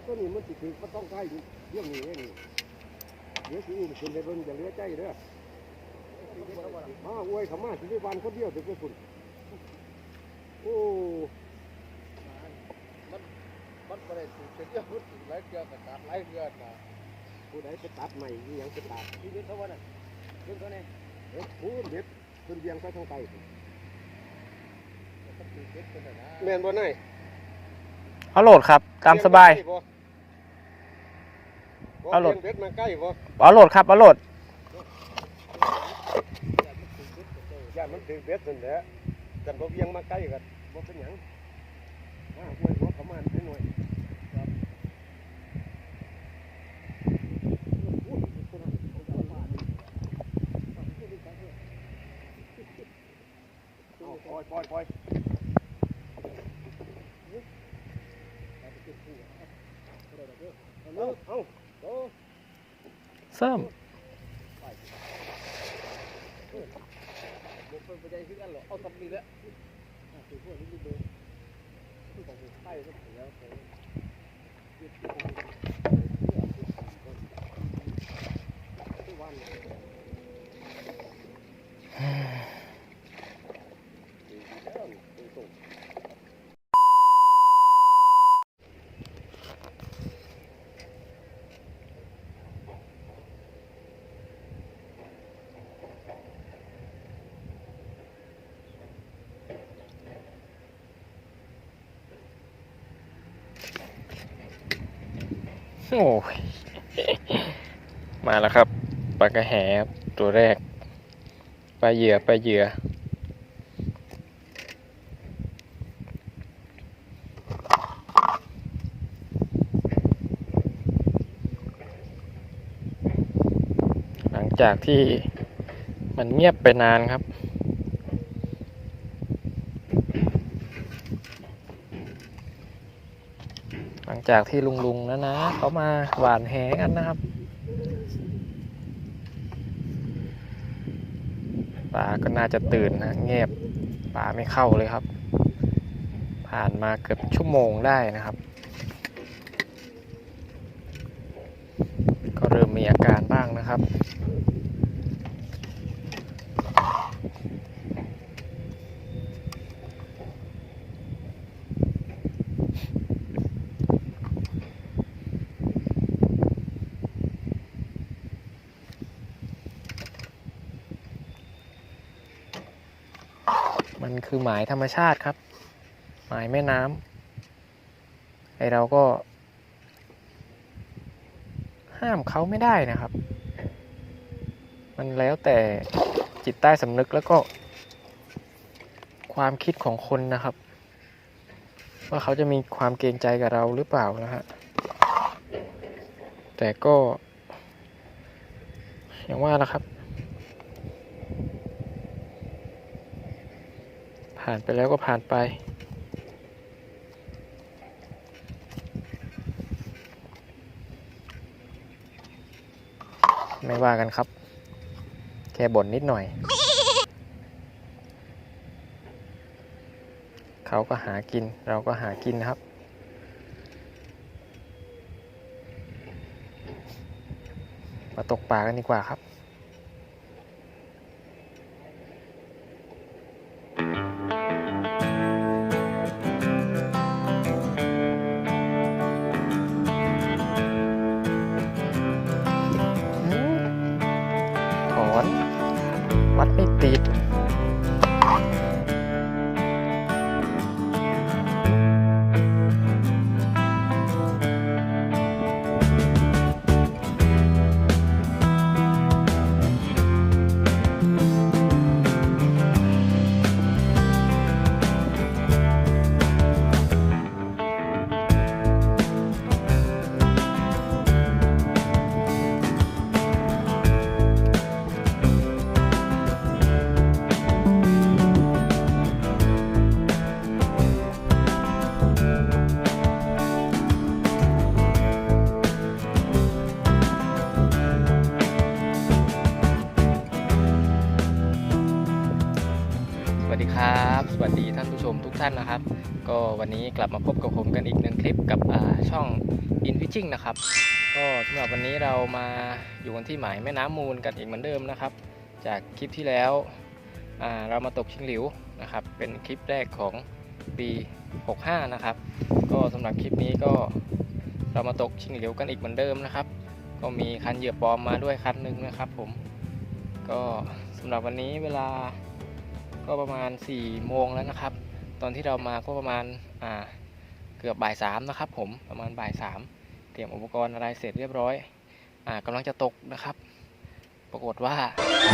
ต่ตัวนี้มันสิถือก็ต้องใกล้เรื่องนี้เองนี่เดี๋ยวสิอุ้มขึ้นไปเบิ่งจะเหลือใจเด้อมาอวยเขามาสิไปวันคนเดียวถึงไปคุณโอ้มันมันบ่ได้ถูกเป็นเรื่องพูดหลายเกลือกับตัดหลายเกลือนะผู้ใดไปตัดใหม่ยี่ยังไปตัดชีวิตเขาว่าน่ะเรื่องเขาเนี่ยเอ็ดพูนเด็ดขึ้นเบียงไปทางใต้มันถูกเด็ดเป็นน่ะนะแม่นบ่นาย เอาโหลดครับ ตามสบาย เอาโหลด เบ็ดมาใกล้บ่เอาโหลดครับเอาโหลดย่านมันถือเบ็ดนั่นแหละกันบ่เบียงมาใกล้กันบ่เป็นหยังมาห้วยหัวเขามาให้หน่อยครับเอาปล่อยปล่อยปล่อยเอาเอาเอา ซ้ำ โอ้ยมาแล้วครับปลากระแหครับตัวแรกปลาเหยื่อปลาเหยื่อหลังจากที่มันเงียบไปนานครับ หลัง จากที่ลุงลุงนะนะเขามาหวานแหกันนะครับ ปลาก็น่าจะตื่นนะเงียบปลาไม่เข้าเลยครับ ผ่านมาเกือบชั่วโมงได้นะครับ ก็เริ่มมีอาการบ้างนะครับ คือหมายธรรมชาติครับ หมายแม่น้ำไอเราก็ ห้ามเขาไม่ได้นะครับ มันแล้วแต่จิตใต้สำนึกแล้วก็ ความคิดของคนนะครับ ว่าเขาจะมีความเกรงใจกับเราหรือเปล่านะฮะแต่ก็ อย่างว่านะครับ ผ่านไปแล้วก็ผ่านไป ไม่ว่ากันครับ แค่บ่นนิดหน่อย เขาก็หากินเราก็หากินนะครับมาตกปลากันดีกว่าครับ วัสดีครับ สวัสดีท่านผู้ชมทุกท่านนะครับ ก็วันนี้กลับมาพบกับผมกันอีกหนึ่งคลิปกับช่อง In Fishing นะครับ ก็สำหรับวันนี้เรามาอยู่กันที่หมายแม่น้ำมูลกันอีกเหมือนเดิมนะครับ จากคลิปที่แล้วเรามาตกชิงหลิวนะครับ เป็นคลิปแรกของปี 65 นะครับ ก็สำหรับคลิปนี้ก็เรามาตกชิงหลิวกันอีกเหมือนเดิมนะครับ ก็มีคันเหยื่อปลอมมาด้วยคันหนึ่งนะครับผม ก็สำหรับวันนี้เวลา ก็ประมาณ4โมงแล้วนะครับ ตอนที่เรามาก็ประมาณอ่าเกือบบ่ายสามนะครับ ผมประมาณบ่ายสามเตรียมอุปกรณ์อะไรเสร็จเรียบร้อย อ่ากำลังจะตกนะครับ ปรากฏว่า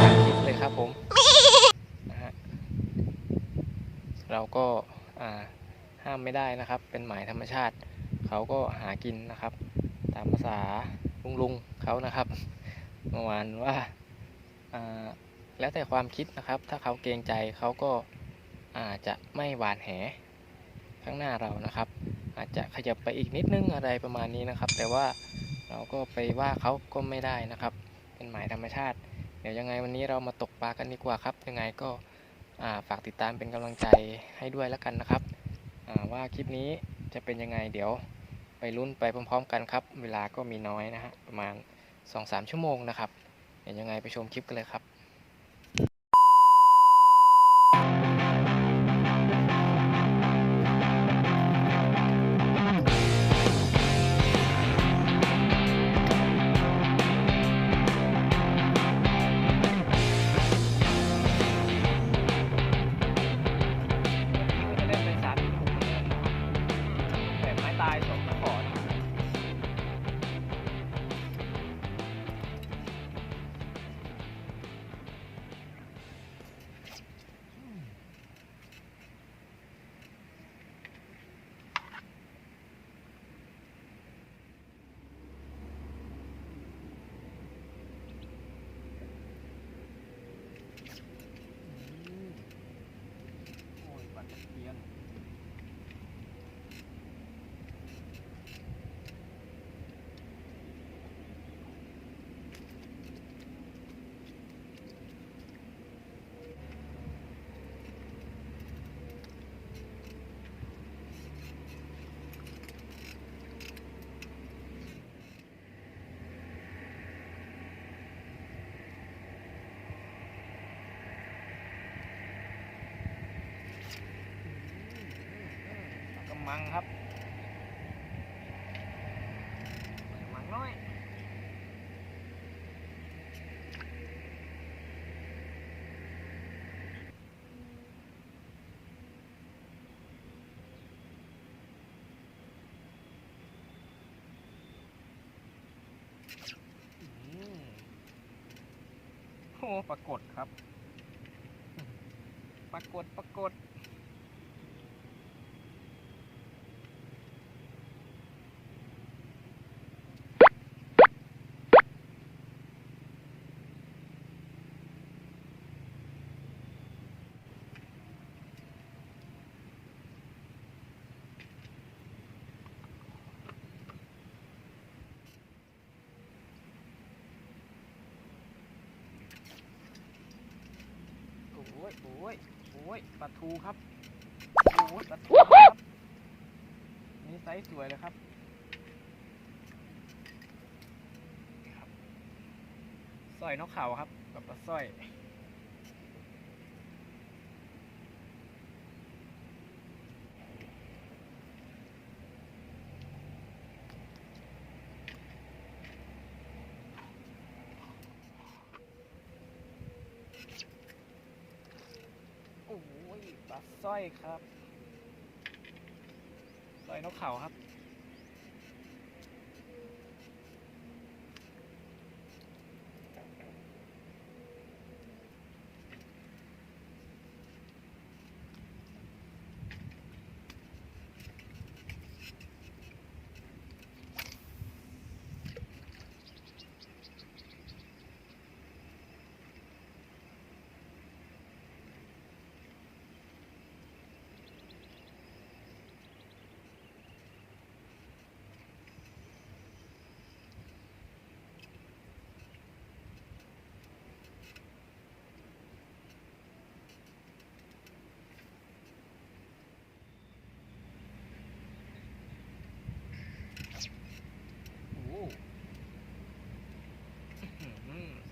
ตามคลิปเลยครับผมนะฮะเราก็อ่าห้ามไม่ได้นะครับ เป็นหมายธรรมชาติ เขาก็หากินนะครับ ตามภาษาลุงลุงๆเขานะครับเมื่อวานว่าอ่า แล้วแต่ความคิดนะครับ ถ้าเขาเกรงใจเขาก็อาจจะไม่หวานแหข้างหน้าเรานะครับ อาจจะขยับไปอีกนิดนึงอะไรประมาณนี้นะครับ แต่ว่าเราก็ไปว่าเขาก็ไม่ได้นะครับ เป็นหมายธรรมชาติ เดี๋ยวยังไงวันนี้เรามาตกปลากันดีกว่าครับ ยังไงก็ฝากติดตามเป็นกำลังใจให้ด้วยแล้วกันนะครับ ว่าคลิปนี้จะเป็นยังไงเดี๋ยวไปลุ้นไปพร้อม ๆ กันครับ เวลาก็มีน้อยนะฮะประมาณ 2-3 ชั่วโมงนะครับเดี๋ยวยังไงไปชมคลิปกันเลยครับ มังครับมังน้อยอืมโอ้ปรากฏครับ ปรากฏปรากฏ โอ้ยโอ้ยโอ้ยปลาทูครับโอ้ยปลาทูครับนี่ไซส์สวยเลยครับนี่ครับสร้อยนกเขาครับกับปลาสร้อย โอ้ยปลาสร้อย ครับสร้อยนกเขาครับ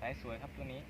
โาย สวยครับตัวนี้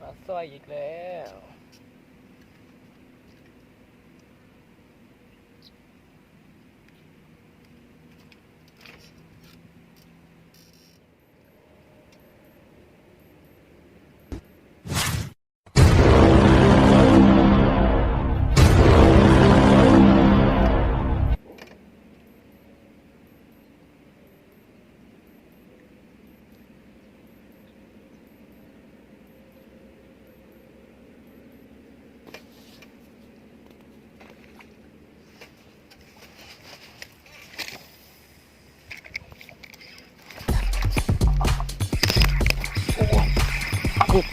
มาสร้อยอีกแล้ว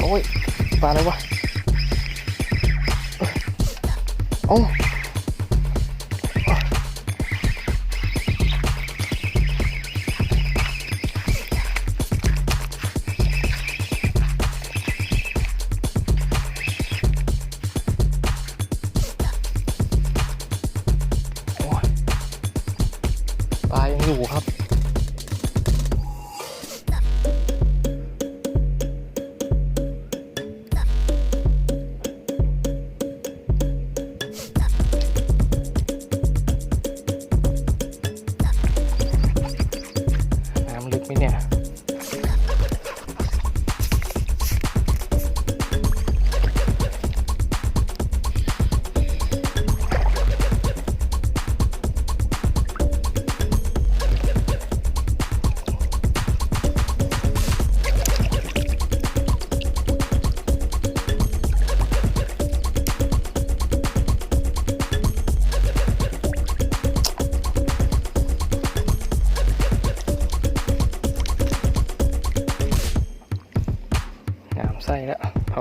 โอ้ยปลาอะไรวะโอ้ปลายังอยู่ครับ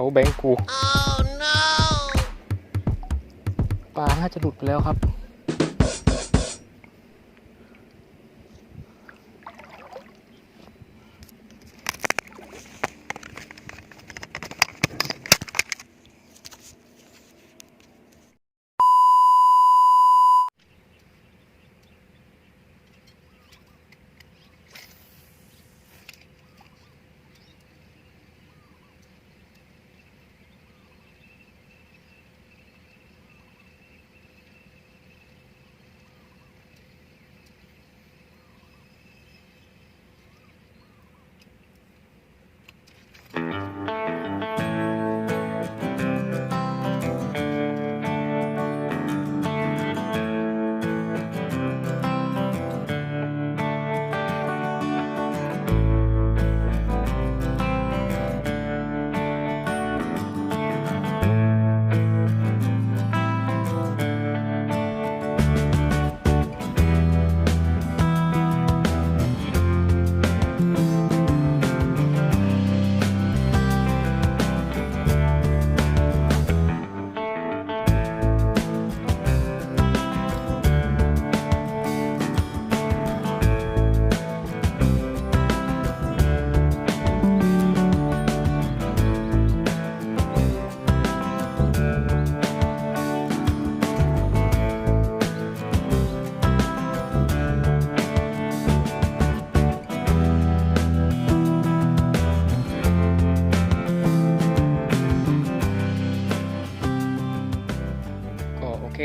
แล้วเผาแบงกูปลาน่าจะหลุดไปแล้วครับ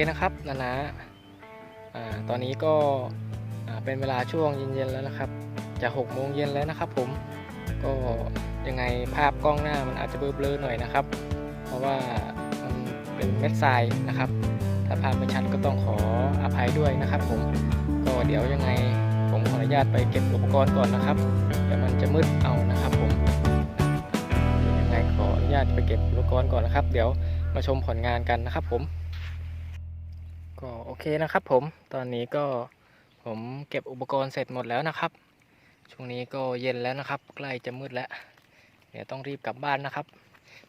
นะครับนานาตอนนี้ก็เป็นเวลาช่วงเย็นๆแล้วนะครับ จะหกโมงเย็นแล้วนะครับ ผมก็ยังไงภาพกล้องหน้ามันอาจจะเบลอๆหน่อยนะครับ เพราะว่ามันเป็นเม็ดทรายนะครับ ถ้าภาพไม่ชัดก็ต้องขออภัยด้วยนะครับ ผมก็เดี๋ยวยังไงผมขออนุญาตไปเก็บอุปกรณ์ก่อนนะครับเดี๋ยวมันจะมืดเอานะครับผมยังไงขออนุญาตไปเก็บอุปกรณ์ก่อนนะครับ เดี๋ยวมาชมผลงานกันนะครับผม ก็โอเคนะครับผมตอนนี้ก็ผมเก็บอุปกรณ์เสร็จหมดแล้วนะครับ ช่วงนี้ก็เย็นแล้วนะครับ ใกล้จะมืดแล้ว เดี๋ยวต้องรีบกลับบ้านนะครับ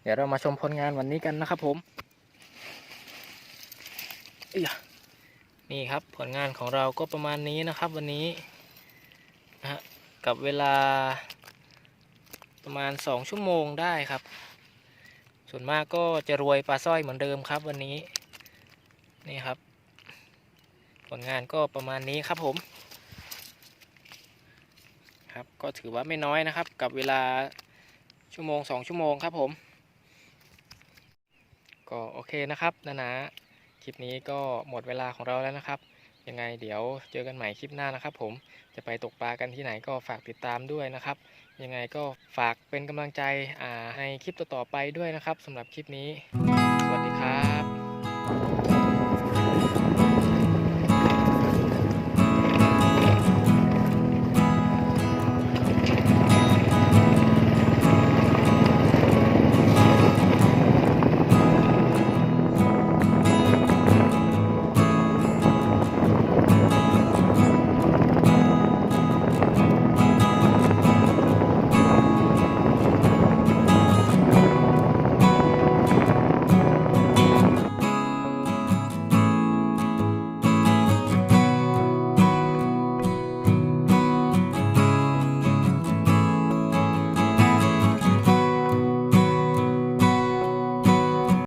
เดี๋ยวเรามาชมผลงานวันนี้กันนะครับผมนี่ครับผลงานของเราก็ประมาณนี้นะครับ วันนี้นะฮะกับเวลาประมาณสองชั่วโมงได้ครับ ส่วนมากก็จะรวยปลาสร้อยเหมือนเดิมครับวันนี้นี่ครับ ลงานก็ประมาณนี้ครับผมครับก็ถือว่าไม่น้อยนะครับ กับเวลาชั่วโมงสองชั่วโมงครับผม ก็โอเคนะครับนะนะคลิปนี้ก็หมดเวลาของเราแล้วนะครับ ยังไงเดี๋ยวเจอกันใหม่คลิปหน้านะครับ ผมจะไปตกปลากันที่ไหนก็ฝากติดตามด้วยนะครับ ยังไงก็ฝากเป็นกำลังใจในคลิปต่อๆไปด้วยนะครับสำหรับคลิปนี้